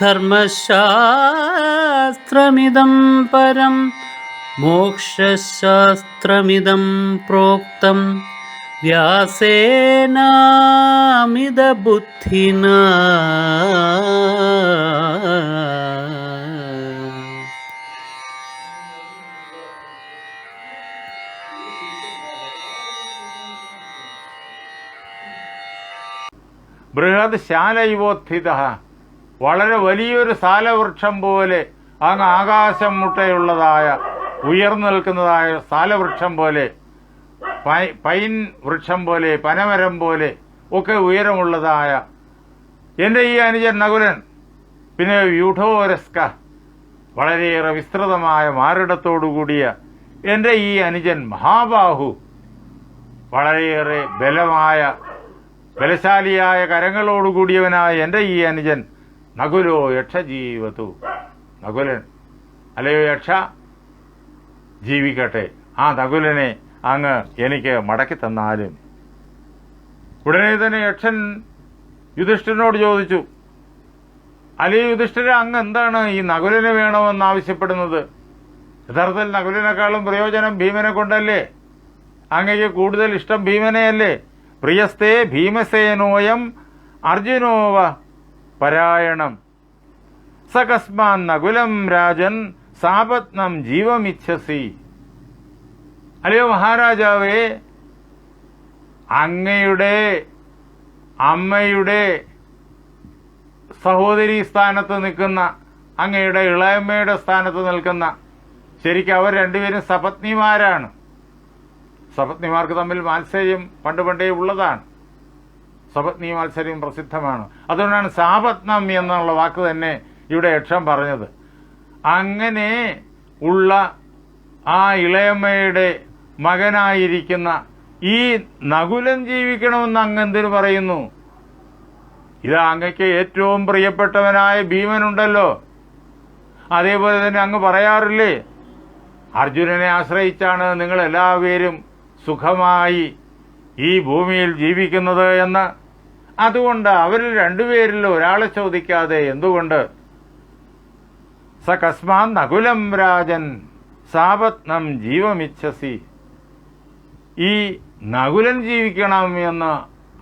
धर्मशास्त्रमिदं परं मोक्षशास्त्रमिदं प्रोक्तं। व्यासेनामिदबुद्धिना बृहद्शालयोत्थितः വളരെ വലിയൊരു സാലവൃക്ഷം പോലെ അങ്ങ് ആകാശം മുട്ടയുള്ളതായ ഉയർന്നു നിൽക്കുന്നതായ സാലവൃക്ഷം പോലെ പൈൻ വൃക്ഷം പോലെ പനമരം പോലെ ഒക്കെ ഉയരമുള്ളതായ എന്റെ ഈ അനുജൻ നകുലൻ പിന്നെ വ്യൂഢോരസ്ക വളരെയേറെ വിസ്തൃതമായ മാറിടത്തോടുകൂടിയ എന്റെ ഈ അനുജൻ മഹാബാഹു വളരെയേറെ ബലമായ ബലശാലിയായ കരങ്ങളോടുകൂടിയവനായ എന്റെ ഈ അനുജൻ നകുലോ യക്ഷജീവതു നകുലൻ അല്ലയോ യക്ഷ ജീവിക്കട്ടെ ആ നകുലനെ അങ്ങ് എനിക്ക് മടക്കി തന്നാലും ഉടനെ തന്നെ യക്ഷൻ യുധിഷ്ഠിരനോട് ചോദിച്ചു. അല്ലേ യുധിഷ്ഠിര അങ്ങ് എന്താണ് ഈ നകുലന് വേണമെന്ന് ആവശ്യപ്പെടുന്നത്? യഥാർത്ഥത്തിൽ നകുലിനേക്കാളും പ്രയോജനം ഭീമനെ കൊണ്ടല്ലേ? അങ്ങയ്ക്ക് കൂടുതൽ ഇഷ്ടം ഭീമനെയല്ലേ? പ്രിയസ്തേ ഭീമസേനോയം അർജുനോവ പരായണം. സകസ്മാൻ നകുലം രാജൻ സാപത്നം ജീവമിച്ഛസി. അല്ലയോ മഹാരാജാവേ അങ്ങയുടെ അമ്മയുടെ സഹോദരി സ്ഥാനത്ത് നിൽക്കുന്ന അങ്ങയുടെ ഇളയമ്മയുടെ സ്ഥാനത്ത് നിൽക്കുന്ന ശരിക്കും അവർ രണ്ടുപേരും സപത്നിമാരാണ്. സപത്നിമാർക്ക് തമ്മിൽ മാത്സര്യം പണ്ട് പണ്ടേ ഉള്ളതാണ്. സപത്നി മാത്സര്യം പ്രസിദ്ധമാണ്. അതുകൊണ്ടാണ് സാപത്നം എന്നുള്ള വാക്ക് തന്നെ ഇവിടെ യക്ഷം പറഞ്ഞത്. അങ്ങനെ ഉള്ള ആ ഇളയമ്മയുടെ മകനായിരിക്കുന്ന ഈ നകുലൻ ജീവിക്കണമെന്ന് അങ്ങ് പറയുന്നു? ഇത് അങ്ങയ്ക്ക് ഏറ്റവും പ്രിയപ്പെട്ടവനായ ഭീമനുണ്ടല്ലോ. അതേപോലെ തന്നെ അങ്ങ് പറയാറില്ലേ? അർജുനനെ ആശ്രയിച്ചാണ് നിങ്ങൾ എല്ലാവരും സുഖമായി ഈ ഭൂമിയിൽ ജീവിക്കുന്നത് എന്ന് അതുകൊണ്ട് അവരിൽ രണ്ടുപേരിൽ ഒരാളെ ചോദിക്കാതെ എന്തുകൊണ്ട്? സകസ്മാൻ കസ്മാൻ നകുലം രാജൻ സാപത്നം ജീവമിച്ഛസി. ഈ നകുലൻ ജീവിക്കണം എന്ന്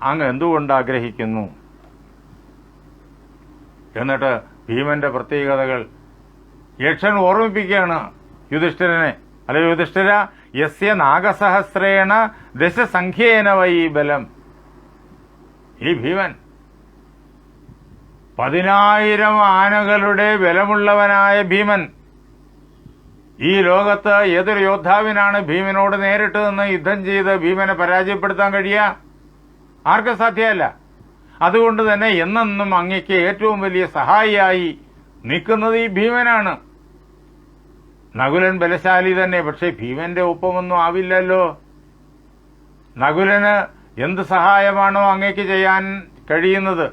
അങ്ങ് എന്തുകൊണ്ട് ആഗ്രഹിക്കുന്നു? എന്നിട്ട് ഭീമന്റെ പ്രത്യേകതകൾ. യക്ഷൻ ഓർമ്മിപ്പിക്കുകയാണ് യുധിഷ്ഠിരനെ. അല്ലെ യുധിഷ്ഠിര? യസ്യ നാഗസഹസ്രേണ ദശസംഖ്യേന വൈ ബലം. ഈ ഭീമൻ പതിനായിരം ആനകളുടെ ബലമുള്ളവനായ ഭീമൻ. ഈ ലോകത്ത് ഏതൊരു യോദ്ധാവിനാണ് ഭീമനോട് നേരിട്ട് നിന്ന് യുദ്ധം ചെയ്ത് ഭീമനെ പരാജയപ്പെടുത്താൻ കഴിയുക? ആർക്കും സാധ്യമല്ല. അതുകൊണ്ട് തന്നെ എന്നെന്നും അങ്ങയ്ക്ക് ഏറ്റവും വലിയ സഹായിയായി നിൽക്കുന്നത് ഈ ഭീമനാണ്. നകുലൻ ബലശാലി തന്നെ പക്ഷേ ഭീമന്റെ ഒപ്പമൊന്നും ആവില്ലല്ലോ. നകുലന് എന്ത് സഹായമാണോ അങ്ങേക്ക് ചെയ്യാൻ കഴിയുന്നത്?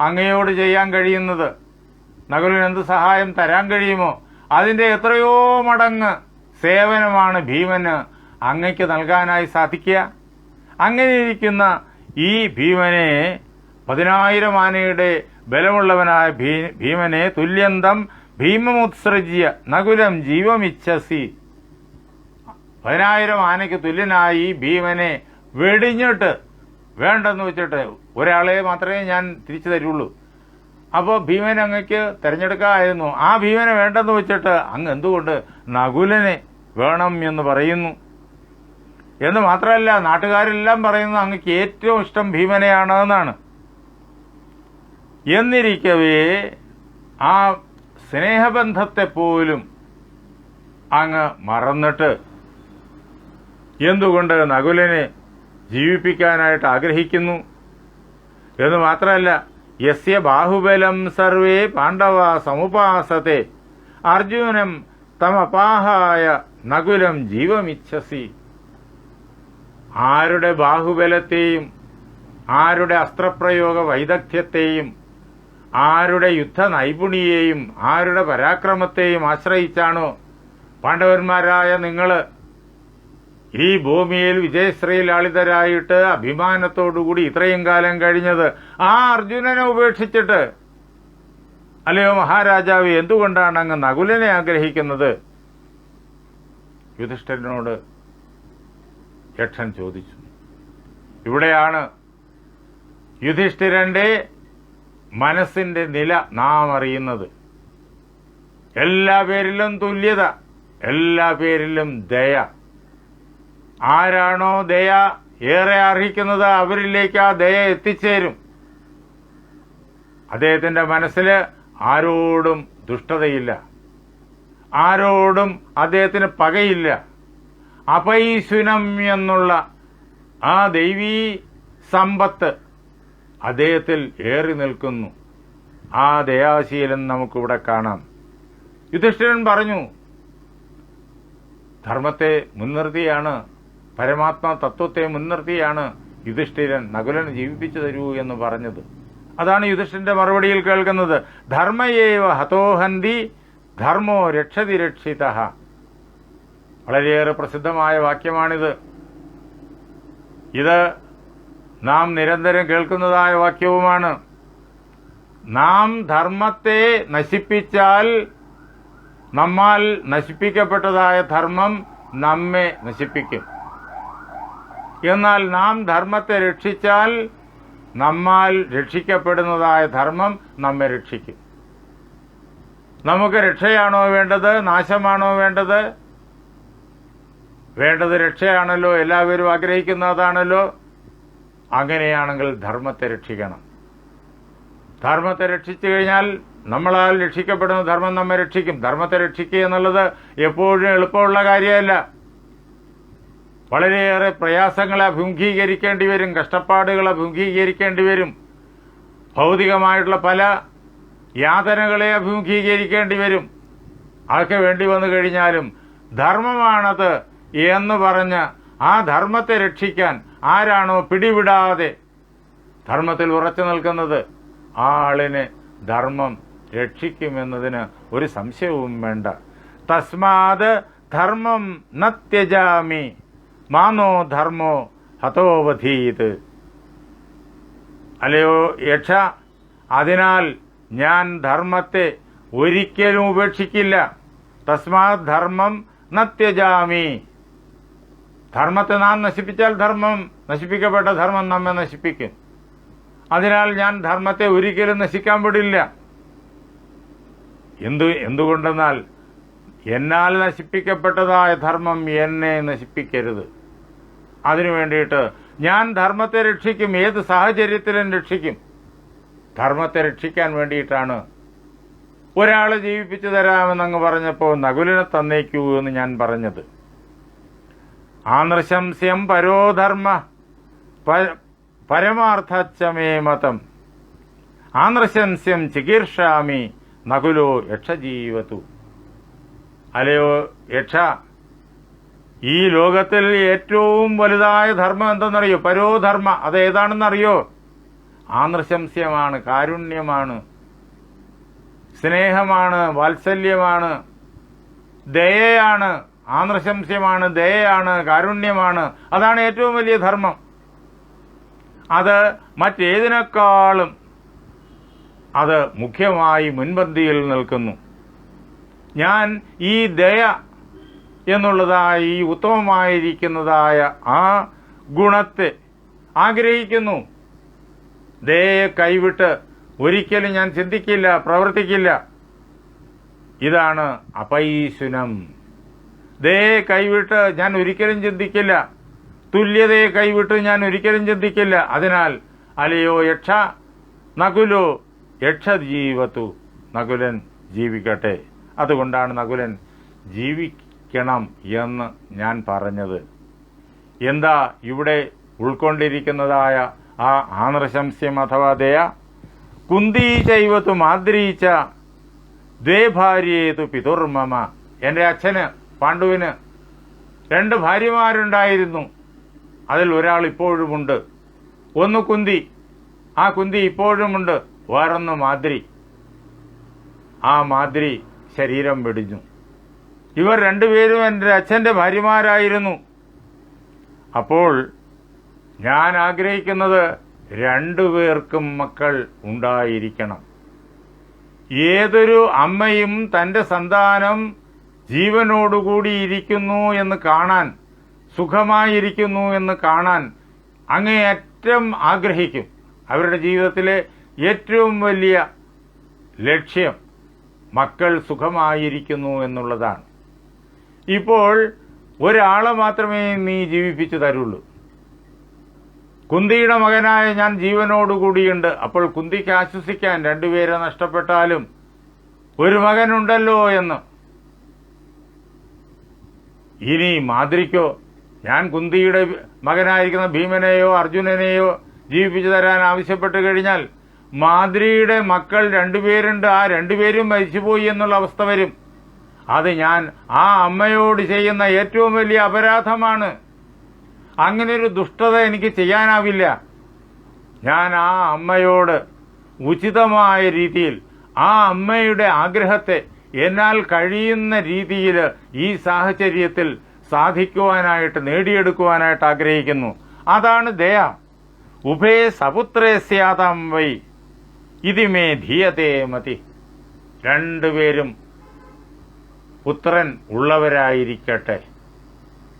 അങ്ങയോട് ചെയ്യാൻ കഴിയുന്നത്? നകുലൻ എന്ത് സഹായം തരാൻ കഴിയുമോ? അതിന്റെ എത്രയോ മടങ്ങ് സേവനമാണ് ഭീമന് അങ്ങയ്ക്ക് നൽകാനായി സാധിക്കുക. അങ്ങനെ ഇരിക്കുന്ന ഈ ഭീമനെ പതിനായിരം ആനയുടെ ബലമുള്ളവനായ ഭീ- ഭീമനെ തുല്യന്തം ഭീമമുത്സൃജ്യ നകുലം ജീവമിച്ഛസി. പതിനായിരം ആനയ്ക്ക് തുല്യനായി ഭീമനെ വെടിഞ്ഞിട്ട്. വേണ്ടെന്ന് വെച്ചിട്ട് ഒരാളെ മാത്രമേ ഞാൻ തിരിച്ചു തരുള്ളൂ. അപ്പോൾ ഭീമൻ അങ്ങക്ക് തിരഞ്ഞെടുക്കാമായിരുന്നു ആ ഭീമനെ വേണ്ടെന്ന് വെച്ചിട്ട് അങ്ങ് എന്തുകൊണ്ട് നകുലനെ വേണം എന്ന് പറയുന്നു? എന്ന് മാത്രമല്ല നാട്ടുകാരെല്ലാം പറയുന്നത് അങ്ങക്ക് ഏറ്റവും ഇഷ്ടം ഭീമനെയാണ് എന്നാണ് എന്നിരിക്കവേ ആ സ്നേഹബന്ധത്തെ പോലും അങ്ങ് മറന്നിട്ട് എന്തുകൊണ്ട് നകുലനെ ജീവിപ്പിക്കാനായിട്ട് ആഗ്രഹിക്കുന്നു. എന്ന് മാത്രമല്ല യസ്യ ബാഹുബലം സർവേ പാണ്ഡവ സമുപാസത്തെ. അർജുനം തമപാഹായ നകുലം ജീവമിച്ഛസി. ആരുടെ ബാഹുബലത്തെയും ആരുടെ അസ്ത്രപ്രയോഗ വൈദഗ്ധ്യത്തെയും ആരുടെ യുദ്ധ നൈപുണിയെയും ആരുടെ പരാക്രമത്തെയും ആശ്രയിച്ചാണോ പാണ്ഡവന്മാരായ നിങ്ങൾ ഈ ഭൂമിയിൽ വിജയശ്രീ വിജയശ്രീലാളിതരായിട്ട് അഭിമാനത്തോടുകൂടി ഇത്രയും കാലം കഴിഞ്ഞത് ആ അർജുനനെ ഉപേക്ഷിച്ചിട്ട്. അല്ലയോ മഹാരാജാവ് എന്തുകൊണ്ടാണ് അങ്ങ് നകുലനെ ആഗ്രഹിക്കുന്നത്? യുധിഷ്ഠിരനോട് യക്ഷൻ ചോദിച്ചു. ഇവിടെയാണ് യുധിഷ്ഠിരന്റെ മനസ്സിന്റെ നില നാം അറിയുന്നത്. എല്ലാ പേരിലും തുല്യത എല്ലാ പേരിലും ദയ. ആരാണോ ദയ ഏറെ അർഹിക്കുന്നത് അവരിലേക്ക് ആ ദയ എത്തിച്ചേരും. അദ്ദേഹത്തിന്റെ മനസ്സിൽ ആരോടും ദുഷ്ടതയില്ല. ആരോടും അദ്ദേഹത്തിന് പകയില്ല. അപൈശുനം എന്നുള്ള ആ ദൈവീ സമ്പത്ത് അദ്ദേഹത്തിൽ ഏറി നിൽക്കുന്നു. ആ ദയാശീലം നമുക്കിവിടെ കാണാം. യുധിഷ്ഠിരൻ പറഞ്ഞു ധർമ്മത്തെ മുൻനിർത്തിയാണ് പരമാത്മാ തത്വത്തെ മുൻനിർത്തിയാണ് യുധിഷ്ഠിരൻ നകുലനെ ജീവിപ്പിച്ചു തരൂ എന്ന് പറഞ്ഞത്. അതാണ് യുധിഷ്ഠിരന്റെ മറുപടിയിൽ കേൾക്കുന്നത്. ധർമ്മയേവ ഹതോഹന്തി ധർമ്മോ രക്ഷതി രക്ഷിത. വളരെയേറെ പ്രസിദ്ധമായ വാക്യമാണിത്. ഇത് നാം നിരന്തരം കേൾക്കുന്നതായ വാക്യവുമാണ്. നാം ധർമ്മത്തെ നശിപ്പിച്ചാൽ നമ്മാൽ നശിപ്പിക്കപ്പെട്ടതായ ധർമ്മം നമ്മെ നശിപ്പിക്കും. എന്നാൽ നാം ധർമ്മത്തെ രക്ഷിച്ചാൽ നമ്മാൽ രക്ഷിക്കപ്പെടുന്നതായ ധർമ്മം നമ്മെ രക്ഷിക്കും. നമുക്ക് രക്ഷയാണോ വേണ്ടത്? നാശമാണോ വേണ്ടത്? വേണ്ടത് രക്ഷയാണല്ലോ എല്ലാവരും ആഗ്രഹിക്കുന്നതാണല്ലോ. അങ്ങനെയാണെങ്കിൽ ധർമ്മത്തെ രക്ഷിക്കണം. ധർമ്മത്തെ രക്ഷിച്ചു കഴിഞ്ഞാൽ നമ്മളാൽ രക്ഷിക്കപ്പെടുന്ന ധർമ്മം നമ്മെ രക്ഷിക്കും. ധർമ്മത്തെ രക്ഷിക്കുക എന്നുള്ളത് എപ്പോഴും എളുപ്പമുള്ള കാര്യമല്ല. വളരെയേറെ പ്രയാസങ്ങളെ അഭിമുഖീകരിക്കേണ്ടി വരും കഷ്ടപ്പാടുകൾ അഭിമുഖീകരിക്കേണ്ടി വരും. ഭൗതികമായിട്ടുള്ള പല യാതനകളെ അഭിമുഖീകരിക്കേണ്ടി വരും. അതൊക്കെ വേണ്ടി വന്നു കഴിഞ്ഞാലും ധർമ്മമാണത് എന്ന് പറഞ്ഞ് ആ ധർമ്മത്തെ രക്ഷിക്കാൻ ആരാണോ പിടിവിടാതെ ധർമ്മത്തിൽ ഉറച്ചു നിൽക്കുന്നത് ആ ആളിനെ ധർമ്മം രക്ഷിക്കുമെന്നതിന് ഒരു സംശയവും വേണ്ട. തസ്മാത് ധർമ്മം നത്യജാമി ത്യജാമി. മാനോ ധർമ്മോ ഹതോവധീത് അല്ലയോ യക്ഷ അതിനാൽ ഞാൻ ധർമ്മത്തെ ഒരിക്കലും ഉപേക്ഷിക്കില്ല. തസ്മാത് ധർമ്മം നത്യജാമി ത്യജാമി. ധർമ്മത്തെ നാം നശിപ്പിച്ചാൽ ധർമ്മം നശിപ്പിക്കപ്പെട്ട ധർമ്മം നമ്മെ നശിപ്പിക്കും. അതിനാൽ ഞാൻ ധർമ്മത്തെ ഒരിക്കലും നശിക്കാൻ വിടില്ല. എന്തു എന്തുകൊണ്ടെന്നാൽ എന്നാൽ നശിപ്പിക്കപ്പെട്ടതായ ധർമ്മം എന്നെ നശിപ്പിക്കരുത്. അതിനു വേണ്ടിയിട്ട് ഞാൻ ധർമ്മത്തെ രക്ഷിക്കും ഏത് സാഹചര്യത്തിലും രക്ഷിക്കും. ധർമ്മത്തെ രക്ഷിക്കാൻ വേണ്ടിയിട്ടാണ് ഒരാളെ ജീവിപ്പിച്ചു തരാമെന്നങ്ങ് പറഞ്ഞപ്പോൾ നകുലിനെ തന്നേക്കൂ എന്ന് ഞാൻ പറഞ്ഞത്. ആനൃശംസ്യം പരോധർമ്മ പരമാർത്ഥമേ മതം. നൃശംസ്യം ചികീർഷാമി നകുലോ യക്ഷജീവതു. അല്ലയോ യക്ഷ ഈ ലോകത്തിൽ ഏറ്റവും വലുതായ ധർമ്മം എന്തെന്നറിയോ? പരോധർമ്മ. അത് ഏതാണെന്നറിയോ? ആനൃശംസ്യമാണ് കാരുണ്യമാണ് സ്നേഹമാണ് വാത്സല്യമാണ് ദയയാണ്. ആനൃശംസ്യമാണ് ദയയാണ് കാരുണ്യമാണ്. അതാണ് ഏറ്റവും വലിയ ധർമ്മം. അത് മറ്റേതിനേക്കാളും അത് മുഖ്യമായി മുൻപന്തിയിൽ നിൽക്കുന്നു. ഞാൻ ഈ ദയ എന്നുള്ളതായ ഈ ഉത്തമമായിരിക്കുന്നതായ ആ ഗുണത്തെ ആഗ്രഹിക്കുന്നു. ദയയെ കൈവിട്ട് ഒരിക്കലും ഞാൻ ചിന്തിക്കില്ല പ്രവർത്തിക്കില്ല. ഇതാണ് അപൈശുനം. ദയയെ കൈവിട്ട് ഞാൻ ഒരിക്കലും ചിന്തിക്കില്ല. തുല്യതയെ കൈവിട്ട് ഞാൻ ഒരിക്കലും ചിന്തിക്കില്ല. അതിനാൽ അലയോ യക്ഷ നകുലോ യക്ഷ ജീവത്തു നകുലൻ ജീവിക്കട്ടെ. അതുകൊണ്ടാണ് നകുലൻ ജീവിക്കണം എന്ന് ഞാൻ പറഞ്ഞത്. എന്താ ഇവിടെ ഉൾക്കൊണ്ടിരിക്കുന്നതായ ആ ആനൃശംസ്യം അഥവാ ദയ? കുന്തീചൈവത്തു മാദ്രീച്ച ദ്വേ ഭാര്യേതു പിതുർമമ. എന്റെ അച്ഛന് പാണ്ഡുവിന് രണ്ട് ഭാര്യമാരുണ്ടായിരുന്നു. അതിൽ ഒരാൾ ഇപ്പോഴുമുണ്ട്. ഒന്ന് കുന്തി. ആ കുന്തി ഇപ്പോഴുമുണ്ട്. വേറൊന്ന് മാദ്രി ആ മാദ്രി ശരീരം വെടിഞ്ഞു. ഇവർ രണ്ടുപേരും എന്റെ അച്ഛന്റെ ഭാര്യമാരായിരുന്നു. അപ്പോൾ ഞാൻ ആഗ്രഹിക്കുന്നത് രണ്ടുപേർക്കും മക്കൾ ഉണ്ടായിരിക്കണം. ഏതൊരു അമ്മയും തന്റെ സന്താനം ജീവനോടുകൂടി ഇരിക്കുന്നു എന്ന് കാണാൻ സുഖമായിരിക്കുന്നു എന്ന് കാണാൻ അങ്ങേയറ്റം ആഗ്രഹിക്കും. അവരുടെ ജീവിതത്തിലെ ഏറ്റവും വലിയ ലക്ഷ്യം മക്കൾ സുഖമായിരിക്കുന്നു എന്നുള്ളതാണ്. ഇപ്പോൾ ഒരാളെ മാത്രമേ നീ ജീവിപ്പിച്ചു തരുള്ളൂ. കുന്തിയുടെ മകനായ ഞാൻ ജീവനോടുകൂടിയുണ്ട്. അപ്പോൾ കുന്തിക്ക് ആശ്വസിക്കാൻ രണ്ടുപേരെ നഷ്ടപ്പെട്ടാലും ഒരു മകനുണ്ടല്ലോ എന്ന്. ഇനി മാതിരിക്കോ ഞാൻ കുന്തിയുടെ മകനായിരിക്കുന്ന ഭീമനെയോ അർജുനനെയോ ജീവിപ്പിച്ചു തരാൻ ആവശ്യപ്പെട്ടു കഴിഞ്ഞാൽ മാദ്രിയുടെ മക്കൾ രണ്ടുപേരുണ്ട്. ആ രണ്ടുപേരും മരിച്ചുപോയി എന്നുള്ള അവസ്ഥ വരും. അത് ഞാൻ ആ അമ്മയോട് ചെയ്യുന്ന ഏറ്റവും വലിയ അപരാധമാണ്. അങ്ങനെ ഒരു ദുഷ്ടത എനിക്ക് ചെയ്യാനാവില്ല. ഞാൻ ആ അമ്മയോട് ഉചിതമായ രീതിയിൽ ആ അമ്മയുടെ ആഗ്രഹത്തെ എന്നാൽ കഴിയുന്ന രീതിയിൽ ഈ സാഹചര്യത്തിൽ സാധിക്കുവാനായിട്ട് നേടിയെടുക്കുവാനായിട്ട് ആഗ്രഹിക്കുന്നു. അതാണ് ദയ. ഉഭയ സപുത്രേ സ്യാതം വൈ. ഇതിമേ ധീയതേ മതി. രണ്ടുപേരും പുത്രൻ ഉള്ളവരായിരിക്കട്ടെ.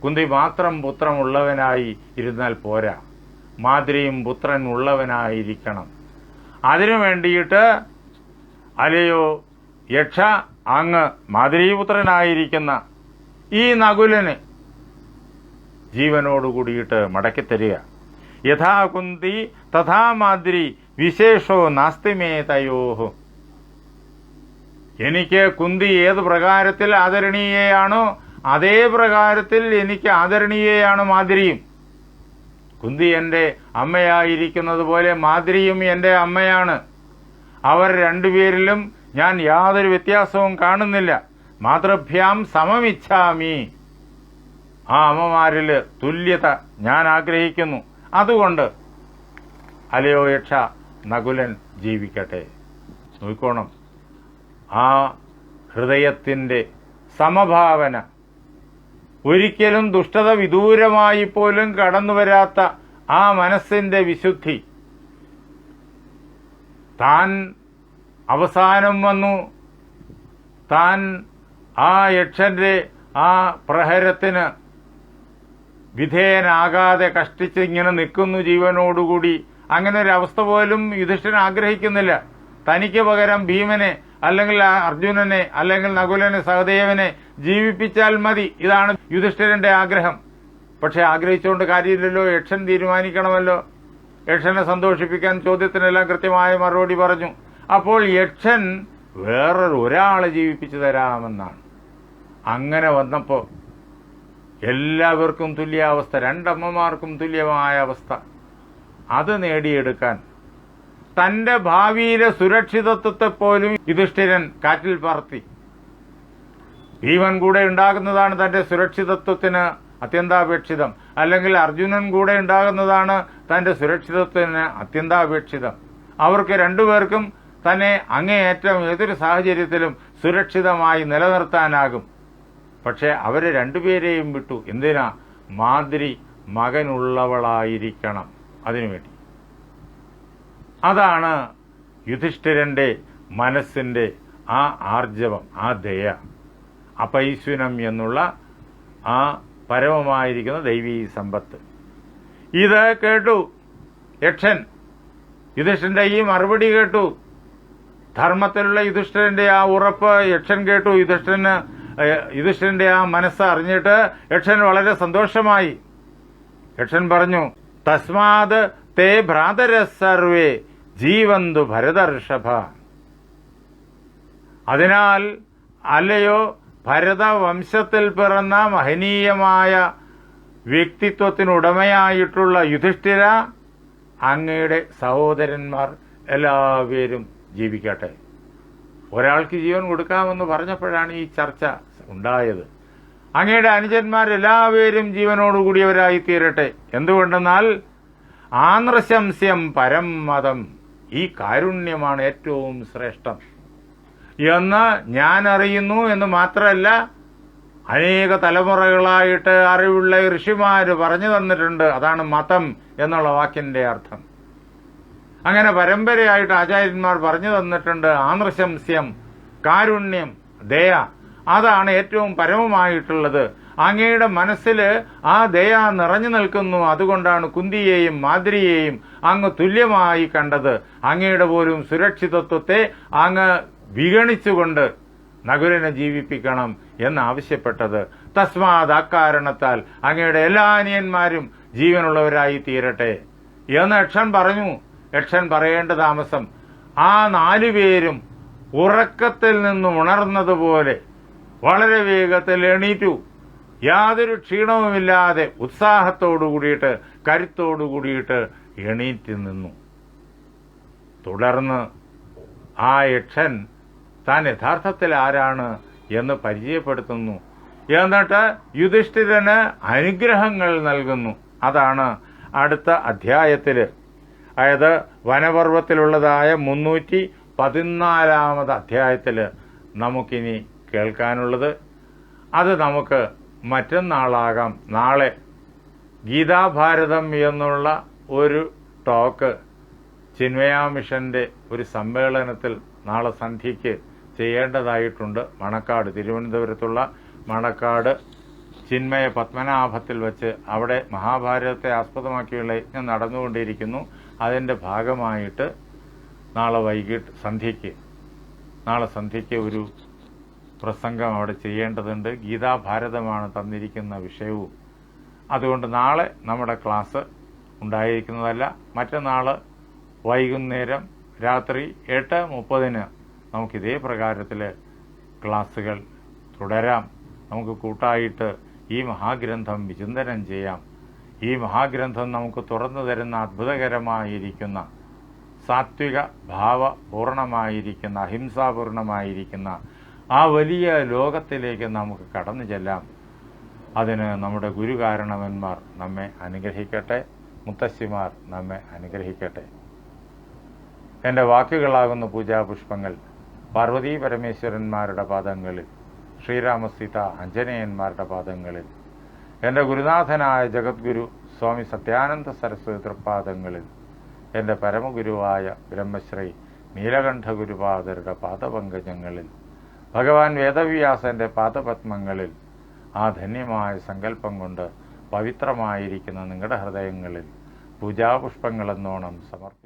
കുന്തി മാത്രം പുത്രമുള്ളവനായി ഇരുന്നാൽ പോരാ. മാതിരിയും പുത്രൻ ഉള്ളവനായിരിക്കണം. അതിനു വേണ്ടിയിട്ട് അലയോ യക്ഷ അങ്ങ് മാതിരീപുത്രനായിരിക്കുന്ന ഈ നകുലന് ജീവനോടുകൂടിയിട്ട് മടക്കിത്തരിക. യഥാകുന്തി തഥാ മാതിരി വിശേഷോ നാസ്തിമേ തയോഹു എനിക്ക് കുന്തി ഏത് പ്രകാരത്തിൽ ആദരണീയയാണോ അതേ പ്രകാരത്തിൽ എനിക്ക് ആദരണീയയാണ് മാതിരിയും. കുന്തി എന്റെ അമ്മയായിരിക്കുന്നത് പോലെ മാതിരിയും എന്റെ അമ്മയാണ്. അവർ രണ്ടുപേരിലും ഞാൻ യാതൊരു വ്യത്യാസവും കാണുന്നില്ല. മാതൃഭ്യാം സമമിച്ഛാമി. ആ അമ്മമാരിൽ തുല്യത ഞാൻ ആഗ്രഹിക്കുന്നു. അതുകൊണ്ട് അലയോ യക്ഷ നകുലൻ ജീവിക്കട്ടെ. നോക്കോണം ആ ഹൃദയത്തിന്റെ സമഭാവന ഒരിക്കലും ദുഷ്ടത വിദൂരമായി പോലും കടന്നു വരാത്ത ആ മനസ്സിന്റെ വിശുദ്ധി. താൻ അവസാനം വന്നു. താൻ ആ യക്ഷന്റെ ആ പ്രഹരത്തിന് വിധേയനാകാതെ കഷ്ടിച്ച് ഇങ്ങനെ നിൽക്കുന്നു ജീവനോടുകൂടി. അങ്ങനെ ഒരു അവസ്ഥ പോലും യുധിഷ്ഠിരൻ ആഗ്രഹിക്കുന്നില്ല. തനിക്ക് പകരം ഭീമനെ അല്ലെങ്കിൽ അർജുനനെ അല്ലെങ്കിൽ നകുലനെ സഹദേവനെ ജീവിപ്പിച്ചാൽ മതി. ഇതാണ് യുധിഷ്ഠിരന്റെ ആഗ്രഹം. പക്ഷെ ആഗ്രഹിച്ചുകൊണ്ട് കാര്യമില്ലല്ലോ. യക്ഷൻ തീരുമാനിക്കണമല്ലോ. യക്ഷനെ സന്തോഷിപ്പിക്കാൻ ചോദ്യത്തിനെല്ലാം കൃത്യമായ മറുപടി പറഞ്ഞു. അപ്പോൾ യക്ഷൻ വേറൊരു ഒരാളെ ജീവിപ്പിച്ചു തരാമെന്നാണ്. അങ്ങനെ വന്നപ്പോൾ എല്ലാവർക്കും തുല്യാവസ്ഥ രണ്ടമ്മമാർക്കും തുല്യമായ അവസ്ഥ. അത് നേടിയെടുക്കാൻ. തന്റെ ഭാവിയിലെ സുരക്ഷിതത്വത്തെ പോലും യുധിഷ്ഠിരൻ കാറ്റിൽ പറത്തി. ഭീമൻ കൂടെ ഉണ്ടാകുന്നതാണ് തന്റെ സുരക്ഷിതത്വത്തിന് അത്യന്താപേക്ഷിതം. അല്ലെങ്കിൽ അർജുനൻ കൂടെ ഉണ്ടാകുന്നതാണ് തന്റെ സുരക്ഷിതത്വത്തിന് അത്യന്താപേക്ഷിതം. അവർക്ക് രണ്ടുപേർക്കും തന്നെ അങ്ങേയറ്റം ഏതൊരു സാഹചര്യത്തിലും സുരക്ഷിതമായി നിലനിർത്താനാകും. പക്ഷെ അവരെ രണ്ടുപേരെയും വിട്ടു. എന്തിനാ? മാതിരി മകനുള്ളവളായിരിക്കണം. അതിനുവേണ്ടി അതാണ് യുധിഷ്ഠിരന്റെ മനസ്സിന്റെ ആ ആർജവം ആ ദയ. അപൈശ്വനം എന്നുള്ള ആ പരമമായിരിക്കുന്ന ദൈവീ സമ്പത്ത്. ഇത് കേട്ടു യക്ഷൻ. യുധിഷ്ഠന്റെ ഈ മറുപടി കേട്ടു. ധർമ്മത്തിലുള്ള യുധിഷ്ഠിരന്റെ ആ ഉറപ്പ് യക്ഷൻ കേട്ടു. യുധിഷ്ഠിരന് യുധിഷ്ഠിരന്റെ ആ മനസ്സ് അറിഞ്ഞിട്ട് യക്ഷൻ വളരെ സന്തോഷമായി. യക്ഷൻ പറഞ്ഞു തസ്മാത് തേ ഭ്രാതര സർവേ ജീവന്തു ഭരതർഷഭ. അതിനാൽ അല്ലയോ ഭരതവംശത്തിൽ പിറന്ന മഹനീയമായ വ്യക്തിത്വത്തിനുടമയായിട്ടുള്ള യുധിഷ്ഠിര അങ്ങയുടെ സഹോദരന്മാർ എല്ലാവരും ജീവിക്കട്ടെ. ഒരാൾക്ക് ജീവൻ കൊടുക്കാമെന്ന് പറഞ്ഞപ്പോഴാണ് ഈ ചർച്ച ഉണ്ടായത്. അങ്ങയുടെ അനുജന്മാരെല്ലാവരും ജീവനോടുകൂടിയവരായി തീരട്ടെ. എന്തുകൊണ്ടെന്നാൽ ആനൃശംസ്യം പരം മതം ഈ കാരുണ്യമാണ് ഏറ്റവും ശ്രേഷ്ഠം. എന്ന് ഞാൻ അറിയുന്നു എന്ന് മാത്രമല്ല അനേക തലമുറകളായിട്ട് അറിവുള്ള ഋഷിമാർ പറഞ്ഞു തന്നിട്ടുണ്ട്. അതാണ് മതം എന്നുള്ള വാക്കിന്റെ അർത്ഥം. അങ്ങനെ പരമ്പരയായിട്ട് ആചാര്യന്മാർ പറഞ്ഞു തന്നിട്ടുണ്ട് ആനൃശംസ്യം കാരുണ്യം ദയ. അതാണ് ഏറ്റവും പരമമായിട്ടുള്ളത്. അങ്ങയുടെ മനസ്സിൽ ആ ദയ നിറഞ്ഞു നിൽക്കുന്നു. അതുകൊണ്ടാണ് കുന്തിയെയും മാതിരിയെയും അങ്ങ് തുല്യമായി കണ്ടത്. അങ്ങയുടെ പോലും സുരക്ഷിതത്വത്തെ അങ്ങ് വിഗണിച്ചുകൊണ്ട് നകുലനെ ജീവിപ്പിക്കണം എന്നാവശ്യപ്പെട്ടത്. തസ്മാത് അക്കാരണത്താൽ അങ്ങയുടെ എല്ലാ അനിയന്മാരും ജീവനുള്ളവരായി തീരട്ടെ. എന്ന് യക്ഷൻ പറഞ്ഞു. യക്ഷൻ പറയേണ്ട താമസം ആ നാലുപേരും ഉറക്കത്തിൽ നിന്നും ഉണർന്നതുപോലെ വളരെ വേഗത്തിൽ എണീറ്റു. യാതൊരു ക്ഷീണവുമില്ലാതെ ഉത്സാഹത്തോടു കൂടിയിട്ട് കരുത്തോടു കൂടിയിട്ട് എണീറ്റ് നിന്നു. തുടർന്ന് ആ യക്ഷൻ താൻ യഥാർത്ഥത്തിൽ ആരാണ് എന്ന് പരിചയപ്പെടുത്തുന്നു. എന്നിട്ട് യുധിഷ്ഠിരന് അനുഗ്രഹങ്ങൾ നൽകുന്നു. അതാണ് അടുത്ത അധ്യായത്തിൽ അതായത് വനപർവത്തിലുള്ളതായ മുന്നൂറ്റി പതിനാലാമത് അധ്യായത്തിൽ നമുക്കിനി കേൾക്കാനുള്ളത്. അത് നമുക്ക് മറ്റന്നാളാകാം. നാളെ ഗീതാഭാരതം എന്നുള്ള ഒരു ടോക്ക് ചിന്മയാ മിഷന്റെ ഒരു സമ്മേളനത്തിൽ നാളെ സന്ധ്യയ്ക്ക് ചെയ്യേണ്ടതായിട്ടുണ്ട്. മണക്കാട് തിരുവനന്തപുരത്തുള്ള മണക്കാട് ചിന്മയ പത്മനാഭത്തിൽ വച്ച് അവിടെ മഹാഭാരതത്തെ ആസ്പദമാക്കിയുള്ള യജ്ഞം നടന്നുകൊണ്ടിരിക്കുന്നു. അതിന്റെ ഭാഗമായിട്ട് നാളെ വൈകിട്ട് സന്ധ്യയ്ക്ക് നാളെ സന്ധ്യയ്ക്ക് ഒരു പ്രസംഗം അവിടെ ചെയ്യേണ്ടതുണ്ട്. ഗീതാഭാരതമാണ് തന്നിരിക്കുന്ന വിഷയവും. അതുകൊണ്ട് നാളെ നമ്മുടെ ക്ലാസ് ഉണ്ടായിരിക്കുന്നതല്ല മറ്റന്നാൾ വൈകുന്നേരം രാത്രി എട്ട് മുപ്പതിന് നമുക്ക് ഇതേ പ്രകാരത്തിൽ ക്ലാസ്സുകൾ തുടരാം. നമുക്ക് കൂട്ടായിട്ട് ഈ മഹാഗ്രന്ഥം വിചിന്തനം ചെയ്യാം. ഈ മഹാഗ്രന്ഥം നമുക്ക് തുറന്നു തരുന്ന അത്ഭുതകരമായിരിക്കുന്ന സാത്വിക ഭാവപൂർണമായിരിക്കുന്ന അഹിംസാപൂർണമായിരിക്കുന്ന ആ വലിയ ലോകത്തിലേക്ക് നമുക്ക് കടന്നു ചെല്ലാം. അതിന് നമ്മുടെ ഗുരുകാരണവന്മാർ നമ്മെ അനുഗ്രഹിക്കട്ടെ. മുത്തശ്ശിമാർ നമ്മെ അനുഗ്രഹിക്കട്ടെ. എന്റെ വാക്കുകളാകുന്ന പൂജാപുഷ്പങ്ങൾ പാർവതീ പരമേശ്വരന്മാരുടെ പാദങ്ങളിൽ ശ്രീരാമസീത അഞ്ജനേയന്മാരുടെ പാദങ്ങളിൽ എന്റെ ഗുരുനാഥനായ ജഗദ്ഗുരു സ്വാമി സത്യാനന്ദ സരസ്വതി തൃപ്പാദങ്ങളിൽ എന്റെ പരമഗുരുവായ ബ്രഹ്മശ്രീ നീലകണ്ഠ ഗുരുപാദരുടെ പാദപങ്കജങ്ങളിൽ ഭഗവാൻ വേദവ്യാസന്റെ പാദപത്മങ്ങളിൽ ആ ധന്യമായ സങ്കല്പം കൊണ്ട് പവിത്രമായിരിക്കുന്ന നിങ്ങളുടെ ഹൃദയങ്ങളിൽ പൂജാപുഷ്പങ്ങളെന്നോണം സമർപ്പിച്ചു.